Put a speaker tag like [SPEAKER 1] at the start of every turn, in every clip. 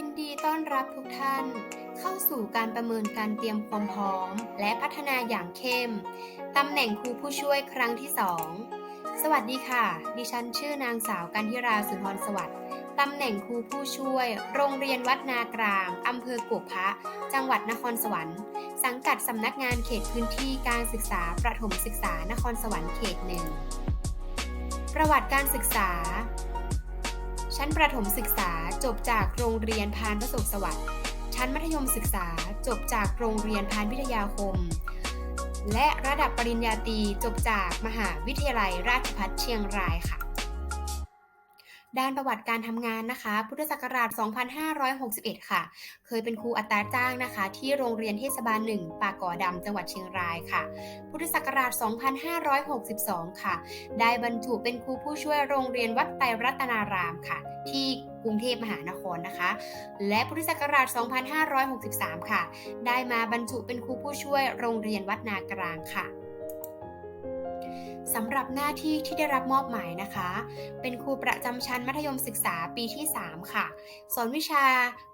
[SPEAKER 1] ยินดีต้อนรับทุกท่าน เข้าสู่การประเมินการเตรียมความพร้อม และพัฒนาอย่างเข้ม ตำแหน่งครูผู้ช่วยครั้งที่ 2 สวัสดีค่ะ ดิฉันชื่อนางสาวกันทิราสุนทรสวัสดิ์ตำแหน่งครูผู้ช่วย โรงเรียนวัดนากลางอำเภอกวกพระจังหวัดนครสวรรค์ สังกัดสำนักงานเขตพื้นที่การศึกษาประถมศึกษานครสวรรค์เขตหนึ่งประวัติการศึกษา ชั้นประถมศึกษาจบจากโรงเรียนพานพระสบสวัสดิ์ ชั้นมัธยมศึกษาจบจากโรงเรียนพานวิทยาคม และระดับปริญญาตรีจบจากมหาวิทยาลัยราชภัฏเชียงรายค่ะ ด้านประวัติการทำงานนะคะ พุทธศักราช 2561 ค่ะ เคยเป็นครูอัตราจ้างนะคะ ที่โรงเรียนเทศบาล 1ปากก่อดำจังหวัดเชียงรายค่ะ พุทธศักราช 2562 ค่ะ ได้บรรจุเป็นครูผู้ช่วยโรงเรียนวัดไตรรัตนารามค่ะ ที่กรุงเทพมหานครนะคะ และพุทธศักราช 2563 ค่ะ ได้มาบรรจุเป็นครูผู้ช่วยโรงเรียนวัดนากลางค่ะ สำหรับหน้าที่ที่ได้รับมอบหมายนะคะ เป็นครูประจำชั้นมัธยมศึกษาปีที่ 3 ค่ะ สอนวิชา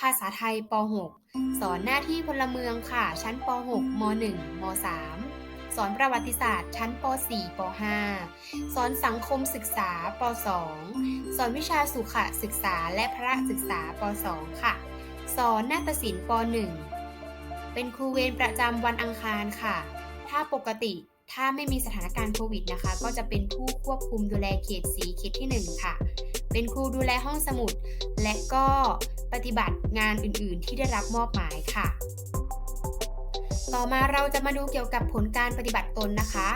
[SPEAKER 1] ภาษาไทยป .6 สอนหน้าที่พลเมืองค่ะ ชั้นป .6 ม .1 ม .3 สอนประวัติศาสตร์ ชั้นป .4 ป .5 สอนสังคมศึกษาป .2 สอนวิชาสุขศึกษาและพระศึกษาป .2 ค่ะ สอนนาฏศิลป์ป .1 เป็นครูเวรประจำวันอังคารค่ะ ถ้าปกติ ถ้าไม่มีสถานการณ์โควิดนะคะ ก็จะเป็นผู้ควบคุมดูแลเขตสีเขตที่ 1 ค่ะ เป็นครูดูแลห้องสมุด และก็ปฏิบัติงานอื่นๆ ที่ได้รับมอบหมายค่ะ ต่อมาเราจะมาดูเกี่ยวกับผลการปฏิบัติตนนะคะ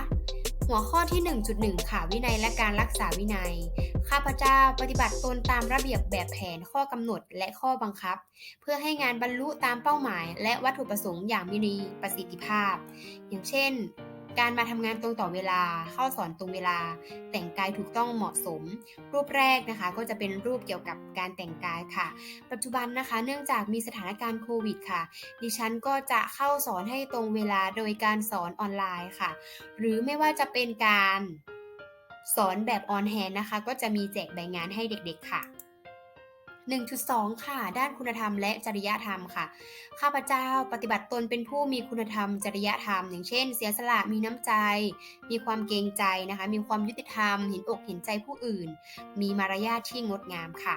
[SPEAKER 1] หัวข้อที่ 1.1 ค่ะ วินัยและการรักษาวินัย ข้าพเจ้าปฏิบัติตนตามระเบียบแบบแผนข้อกำหนดและข้อบังคับ เพื่อให้งานบรรลุตามเป้าหมาย และวัตถุประสงค์อย่างมีประสิทธิภาพ อย่างเช่น การมาทำงานตรงต่อเวลา เข้าสอนตรงเวลา แต่งกายถูกต้องเหมาะสม รูปแรกนะคะ ก็จะเป็นรูปเกี่ยวกับการแต่งกายค่ะ ปัจจุบันนะคะ เนื่องจากมีสถานการณ์โควิดค่ะ ดิฉันก็จะเข้าสอนให้ตรงเวลาโดยการสอนออนไลน์ค่ะ หรือไม่ว่าจะเป็นการสอนแบบออนแฮนนะคะ ก็จะมีแจกใบงานให้เด็กๆค่ะ 1.2 ค่ะ ด้านคุณธรรมและจริยธรรมค่ะ ข้าพเจ้าปฏิบัติตนเป็นผู้มีคุณธรรม จริยธรรม อย่างเช่น เสียสละมีน้ำใจ มีความเกรงใจนะคะ มีความยุติธรรม เห็นอกเห็นใจผู้อื่น มีมารยาทที่งดงามค่ะ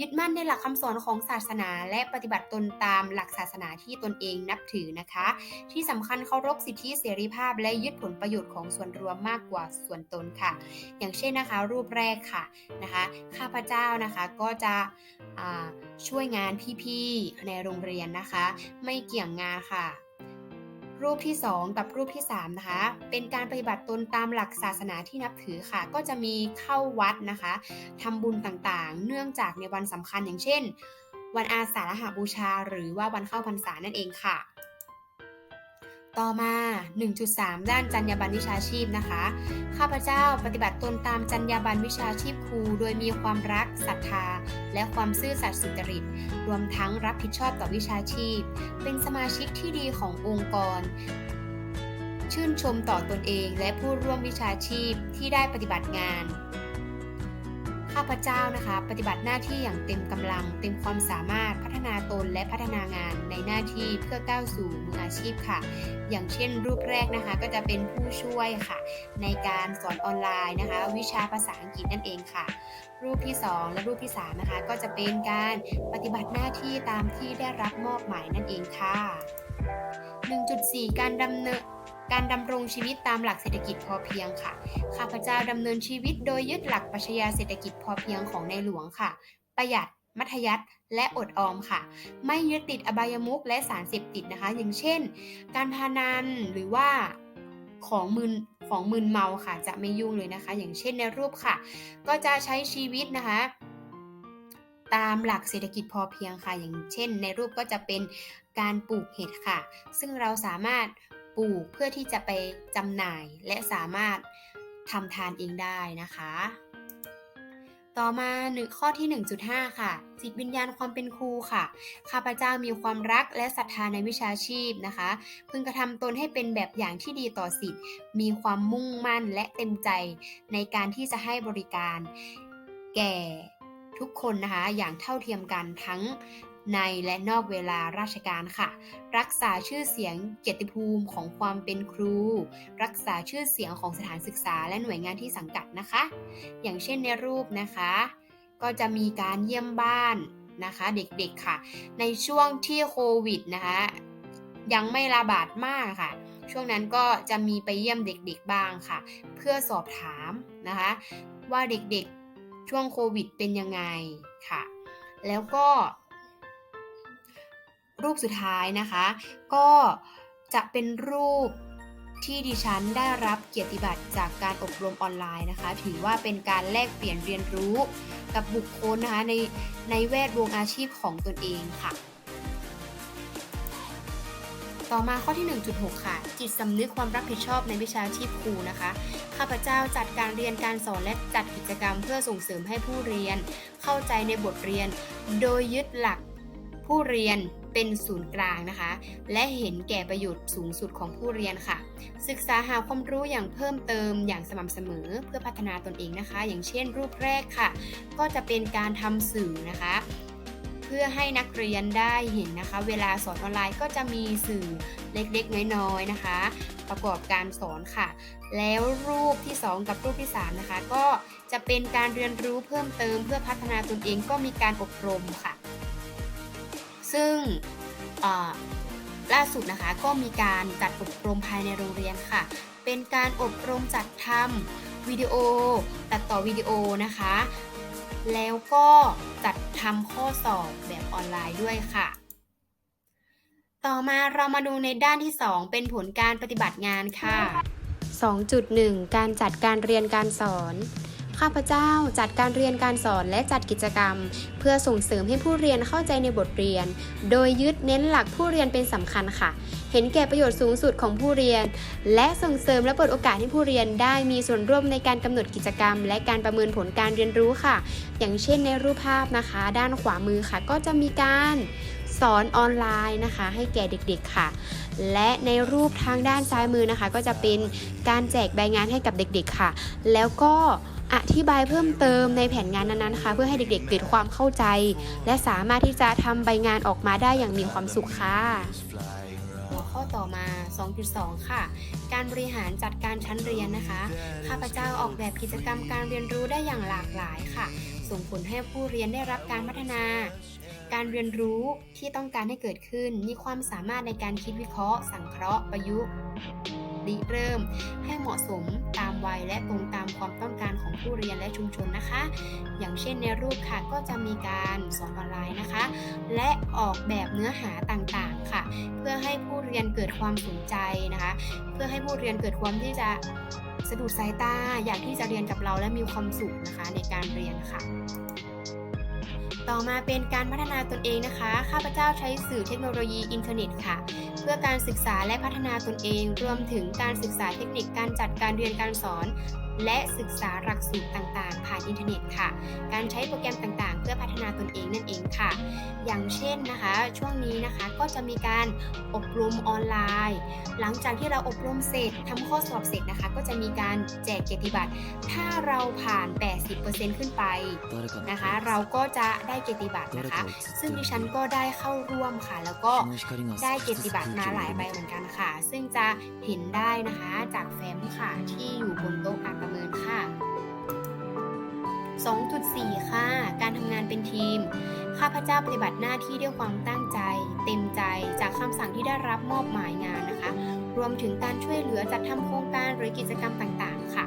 [SPEAKER 1] ยึดมั่นในหลักคำสอนของศาสนา และปฏิบัติตนตามหลักศาสนาที่ตนเองนับถือนะคะ ที่สำคัญเคารพสิทธิเสรีภาพ และยึดผลประโยชน์ของส่วนรวมมากกว่าส่วนตนค่ะ อย่างเช่นนะคะ รูปแรกค่ะนะคะ ข้าพเจ้านะคะก็จะช่วยงานพี่ๆในโรงเรียนนะคะ ไม่เกี่ยงงานค่ะ รูปที่ 2 กับรูปที่ 3 นะคะ เป็นการปฏิบัติตนตามหลักศาสนาที่นับถือค่ะ ก็จะมีเข้าวัดนะคะทำบุญต่างๆ เนื่องจากในวันสำคัญอย่างเช่น วันอาสาฬหบูชา หรือว่าวันเข้าพรรษานั่นเองค่ะ ต่อมา 1.3 ด้านจรรยาบรรณวิชาชีพนะคะ ข้าพเจ้าปฏิบัติตนตามจรรยาบรรณวิชาชีพครู โดยมีความรักศรัทธา และความซื่อสัตย์สุจริต รวมทั้งรับผิดชอบต่อวิชาชีพ เป็นสมาชิกที่ดีขององค์กร ชื่นชมต่อตนเองและผู้ร่วมวิชาชีพที่ได้ปฏิบัติงาน ข้าพเจ้านะคะ ปฏิบัติหน้าที่อย่างเต็มกำลัง เต็มความสามารถพัฒนาตนและพัฒนางานในหน้าที่เพื่อก้าวสู่มืออาชีพค่ะ อย่างเช่นรูปแรกนะคะ ก็จะเป็นผู้ช่วยค่ะ ในการสอนออนไลน์นะคะ วิชาภาษาอังกฤษนั่นเองค่ะ รูปที่ 2 และรูปที่3นะคะก็จะเป็นการปฏิบัติหน้าที่ตามที่ได้รับมอบหมายนั่นเองค่ะ 1.4 การดำเนิน การดำรงชีวิตตามหลักเศรษฐกิจพอเพียงค่ะ ข้าพเจ้าดำเนินชีวิตโดยยึดหลักปรัชญาเศรษฐกิจพอเพียงของในหลวงค่ะ ประหยัด มัธยัติและอดออมค่ะ ไม่ยึดติดอบายมุขและสารเสพติดนะคะ อย่างเช่น การพานันหรือว่าของมึนของมึนเมาค่ะ จะไม่ยุ่งเลยนะคะ อย่างเช่นในรูปค่ะ ก็จะใช้ชีวิตนะคะตามหลักเศรษฐกิจพอเพียงค่ะ อย่างเช่น ในรูปก็จะเป็นการปลูกเห็ดค่ะ ซึ่งเราสามารถ ปลูกเพื่อที่จะไปจำหน่ายและสามารถทำทานเองได้นะคะ ต่อมาหนึ่งข้อที่ 1.5 ค่ะ จิตวิญญาณความเป็นครูค่ะ ข้าพเจ้ามีความรักและศรัทธาในวิชาชีพนะคะ พึงกระทำตนให้เป็นแบบอย่างที่ดีต่อสิทธิ์ มีความมุ่งมั่นและเต็มใจในการที่จะให้บริการแก่ทุกคนนะคะ อย่างเท่าเทียมกันทั้ง ในและนอกเวลาราชการค่ะ รักษาชื่อเสียงเกียรติภูมิของความเป็นครู รักษาชื่อเสียงของสถานศึกษาและหน่วยงานที่สังกัดนะคะ อย่างเช่นในรูปนะคะ ก็จะมีการเยี่ยมบ้านนะคะเด็กๆค่ะ ในช่วงที่โควิดนะคะยังไม่ระบาดมากค่ะ ช่วงนั้นก็จะมีไปเยี่ยมเด็กๆบ้างค่ะ เพื่อสอบถามนะคะ ว่าเด็กๆช่วงโควิดเป็นยังไงค่ะ แล้วก็ รูปสุดท้ายนะคะ ก็จะเป็นรูปที่ดิฉันได้รับเกียรติบัตรจากการอบรมออนไลน์นะคะ ถือว่าเป็นการแลกเปลี่ยนเรียนรู้กับบุคคลนะคะในในแวดวงอาชีพของตนเองค่ะ ต่อมาข้อที่ 1.6 ค่ะ จิตสำนึกความรับผิดชอบในวิชาชีพครูนะคะ ข้าพเจ้าจัดการเรียนการสอนและจัดกิจกรรมเพื่อส่งเสริมให้ผู้เรียน เข้าใจในบทเรียน โดยยึดหลักผู้เรียน เป็นศูนย์กลางนะคะ และเห็นแก่ประโยชน์สูงสุดของผู้เรียนค่ะ ศึกษาหาความรู้อย่างเพิ่มเติมอย่างสม่ำเสมอเพื่อพัฒนาตนเองนะคะ อย่างเช่น รูปแรกค่ะ ก็จะเป็นการทำสื่อนะคะ เพื่อให้นักเรียนได้เห็นนะคะ เวลาสอนออนไลน์ก็จะมีสื่อเล็กๆ น้อยๆนะคะ ประกอบการสอนค่ะ แล้วรูปที่ 2 กับรูปที่ 3 นะคะ ก็จะเป็นการเรียนรู้เพิ่มเติมเพื่อพัฒนาตนเองก็มีการอบรมค่ะ ซึ่งล่าสุดนะคะก็มีการจัดอบรมภายในโรงเรียนค่ะ เป็นการอบรมจัดทำวิดีโอ ตัดต่อวิดีโอนะคะ แล้วก็จัดทำข้อสอบแบบออนไลน์ด้วยค่ะ ต่อมาเรามาดูในด้านที่ 2 เป็นผลการปฏิบัติงานค่ะ 2.1 การจัดการเรียนการสอน ข้าพเจ้าจัดการเรียนการสอนและจัดกิจกรรม เพื่อส่งเสริมให้ผู้เรียนเข้าใจในบทเรียน โดยยึดเน้นหลักผู้เรียนเป็นสำคัญค่ะ เห็นแก่ประโยชน์สูงสุดของผู้เรียน และส่งเสริมและเปิดโอกาสให้ผู้เรียนได้มีส่วนร่วมในการกำหนดกิจกรรม และการประเมินผลการเรียนรู้ค่ะ อย่างเช่นในรูปภาพนะคะ ด้านขวามือค่ะ ก็จะมีการสอนออนไลน์นะคะ ให้แก่เด็กๆค่ะ และในรูปทางด้านซ้ายมือนะคะ ก็จะเป็นการแจกใบงานให้กับเด็กๆค่ะ แล้วก็ อธิบายเพิ่มเติมในแผนงานนั้นๆค่ะเพื่อให้เด็กๆเกิดความเข้าใจ และสามารถที่จะทำใบงานออกมาได้อย่างมีความสุขค่ะหัวข้อต่อมา 2.2 ค่ะ การบริหารจัดการชั้นเรียนนะคะ ข้าพเจ้าออกแบบกิจกรรมการเรียนรู้ได้อย่างหลากหลายค่ะ ส่งผลให้ผู้เรียนได้รับการพัฒนา การเรียนรู้ที่ต้องการให้เกิดขึ้น มีความสามารถในการคิดวิเคราะห์ สังเคราะห์ ประยุกต์ ริเริ่ม ให้เหมาะสมตามวัยและตรงตามความต้องการของผู้เรียนและชุมชนนะคะ อย่างเช่นในรูปค่ะก็จะมีการสอนออนไลน์นะคะ และออกแบบเนื้อหาต่างๆค่ะ เพื่อให้ผู้เรียนเกิดความสนใจนะคะ เพื่อให้ผู้เรียนเกิดความที่จะสะดุดสายตาอยากที่จะเรียนกับเราและมีความสุขนะคะในการเรียนค่ะ ต่อมาเป็นการพัฒนาตนเองนะคะ ข้าพเจ้าใช้สื่อเทคโนโลยีอินเทอร์เน็ตค่ะ เพื่อการศึกษาและพัฒนาตนเอง รวมถึงการศึกษาเทคนิคการจัดการเรียนการสอน และศึกษาหลักสูตรต่างๆ ผ่านอินเทอร์เน็ตค่ะ การใช้โปรแกรมต่างๆ เพื่อพัฒนาตนเองนั่นเองค่ะ อย่างเช่นนะคะ ช่วงนี้นะคะก็จะมีการอบรมออนไลน์ หลังจากที่เราอบรมเสร็จทำข้อสอบเสร็จนะคะ ก็จะมีการแจกเกียรติบัตร ถ้าเราผ่าน 80%ขึ้นไปนะคะ เราก็จะได้เกียรติบัตรนะคะ ซึ่งดิฉันก็ได้เข้าร่วมค่ะ แล้วก็ได้เกียรติบัตรมาหลายใบเหมือนกันค่ะ ซึ่งจะเห็นได้นะคะจากแฟ้มค่ะที่อยู่บนโต๊ะอ่านประเมินค่ะ 2.4 ค่ะ การทำงานเป็นทีม ข้าพเจ้าปฏิบัติหน้าที่ด้วยความตั้งใจ เต็มใจจากคำสั่งที่ได้รับมอบหมายงานนะคะ รวมถึงการช่วยเหลือจัดทำโครงการหรือกิจกรรมต่างๆ ค่ะ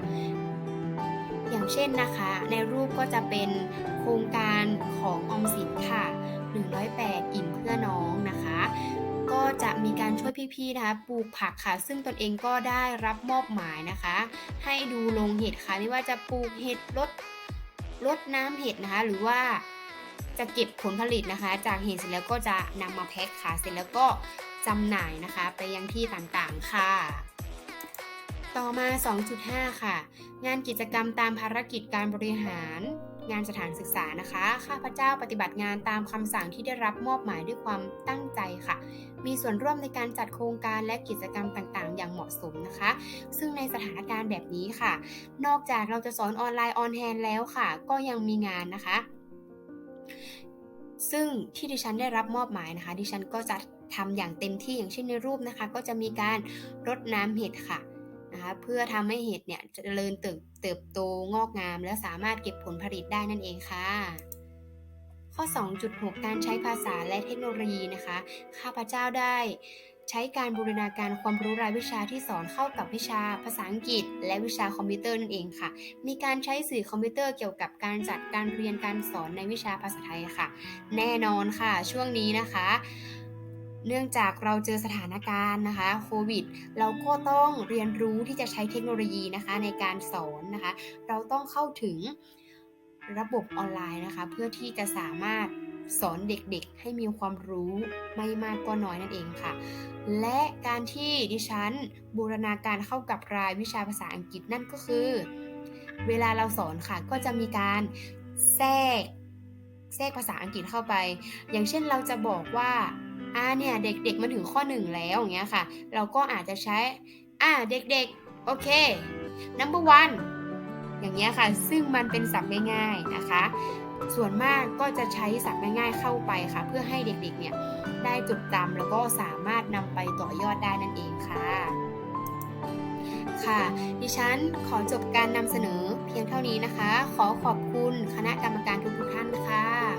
[SPEAKER 1] อย่างเช่นนะคะ ในรูปก็จะเป็นโครงการของออมสินค่ะ 108 อิ่มเพื่อน้องนะคะ ก็จะมีการช่วยพี่ๆนะคะปลูกผักค่ะ ซึ่งตนเองก็ได้รับมอบหมายนะคะ ให้ดูลงเห็ดค่ะไม่ว่าจะปลูกเห็ดลดลดน้ำเห็ดนะคะ หรือว่าจะเก็บผลผลิตนะคะ จากเห็ดเสร็จแล้วก็จะนำมาแพ็คค่ะเสร็จแล้วก็จำหน่ายนะคะ ไปยังที่ต่างๆค่ะ ต่อมา 2.5 ค่ะ งานกิจกรรมตามภารกิจการบริหาร งานสถานศึกษานะคะ ข้าพเจ้าปฏิบัติงานตามคำสั่งที่ได้รับมอบหมายด้วยความตั้งใจค่ะ มีส่วนร่วมในการจัดโครงการและกิจกรรมต่างๆ อย่างเหมาะสมนะคะ ซึ่งในสถานการณ์แบบนี้ค่ะ นอกจากเราจะสอนออนไลน์ออนแฮนแล้วค่ะ ก็ยังมีงานนะคะ ซึ่งที่ดิฉันได้รับมอบหมายนะคะ ดิฉันก็จะทำอย่างเต็มที่อย่างเช่นในรูปนะคะ ก็จะมีการรดน้ำเห็ดค่ะนะคะ เพื่อทำให้เห็ดเนี่ยเจริญเติบเติบโตงอกงาม และสามารถเก็บผลผลิตได้นั่นเองค่ะ ข้อ 2.6 การใช้ภาษาและเทคโนโลยีนะคะ ข้าพเจ้าได้ใช้การบูรณาการความรู้รายวิชาที่สอนเข้ากับวิชาภาษาอังกฤษ และวิชาคอมพิวเตอร์นั่นเองค่ะ มีการใช้สื่อคอมพิวเตอร์เกี่ยวกับการจัดการเรียนการสอนในวิชาภาษาไทยค่ะ แน่นอนค่ะ ช่วงนี้นะคะ เนื่องจากเราเจอสถานการณ์นะคะโควิด เราก็ต้องเรียนรู้ที่จะใช้เทคโนโลยีนะคะในการสอนนะคะ เราต้องเข้าถึงระบบออนไลน์นะคะ เพื่อที่จะสามารถสอนเด็กๆ ให้มีความรู้ไม่มากก็น้อยนั่นเองค่ะ และการที่ดิฉันบูรณาการเข้ากับรายวิชาภาษาอังกฤษนั่นก็คือ เวลาเราสอนค่ะก็จะมีการแทรกแทรกภาษาอังกฤษเข้าไป อย่างเช่นเราจะบอกว่า อ่าเนี่ยเด็กๆมาถึงข้อหนึ่งแล้วอย่างเงี้ยค่ะ เราก็อาจจะใช้อ่าเด็กๆโอเค number one อย่างเงี้ยค่ะ ซึ่งมันเป็นศัพท์ง่ายๆนะคะ ส่วนมากก็จะใช้ศัพท์ง่ายๆเข้าไปค่ะ เพื่อให้เด็กๆเนี่ยได้จดจำแล้วก็สามารถนำไปต่อยอดได้นั่นเองค่ะค่ะ ดิฉันขอจบการนำเสนอเพียงเท่านี้นะคะ ขอขอบคุณคณะกรรมการทุกๆท่านค่ะ